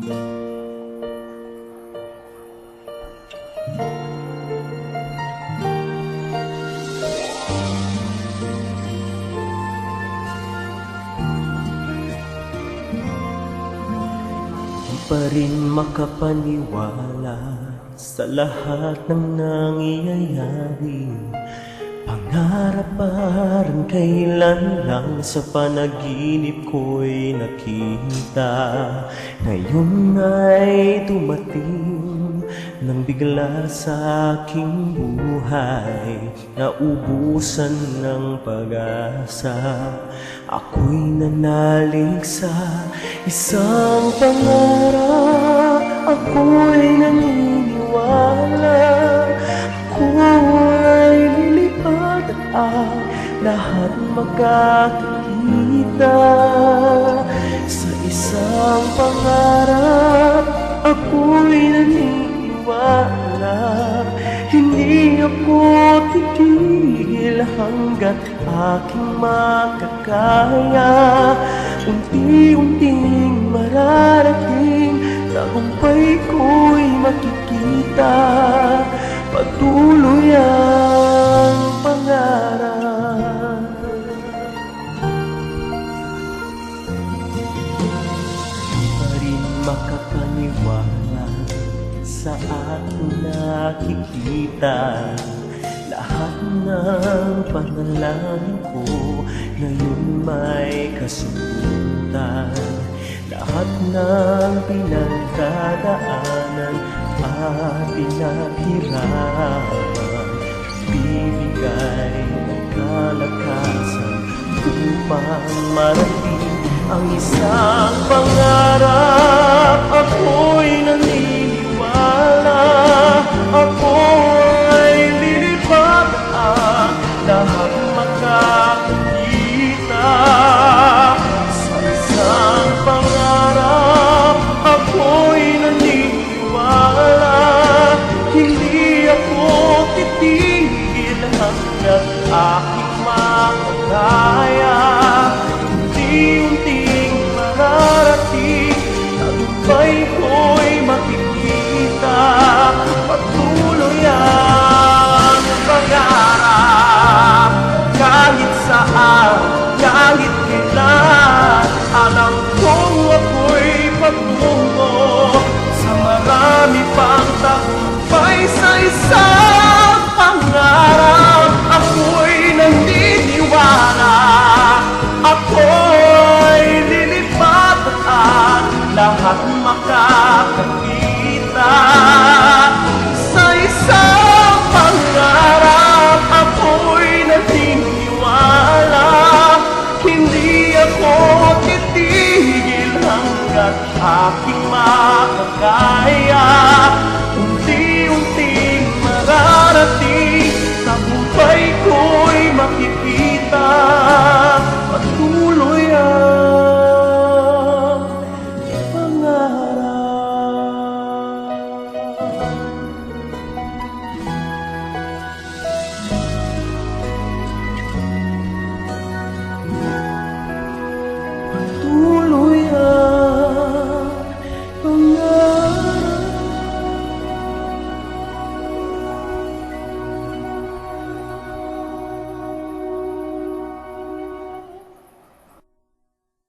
Pa rin makapaniwala sa lahat ng nangyayari Pangarap parang kailan lang sa panaginip ko'y nakita. Ngayon ay dumating nang bigla sa aking buhay. Naubusan ng pag-asa. Ako'y nanalig sa isang pangarap. Ako'y naniniwala lahat magkakita Sa isang pangarap. Ako'y naniniwala Hindi ako titigil hanggat aking makakaya. Unti-unting mararating Tagumpay ko'y makikita. Patuloy ang makapaniwala sa aking nakikita. Lahat ng panalangin ko ngayon may kasagutan Lahat ng pinagdadaanan at pinaghirapan Bibigay ng kalakasan upang marating ang isang pangarap hanggat aking makakaya Unti-unting mararating Tagumpay ko'y lahat makakakita. Sa isang pangarap Ako'y naniniwala Hindi ako titigil hanggat aking makakaya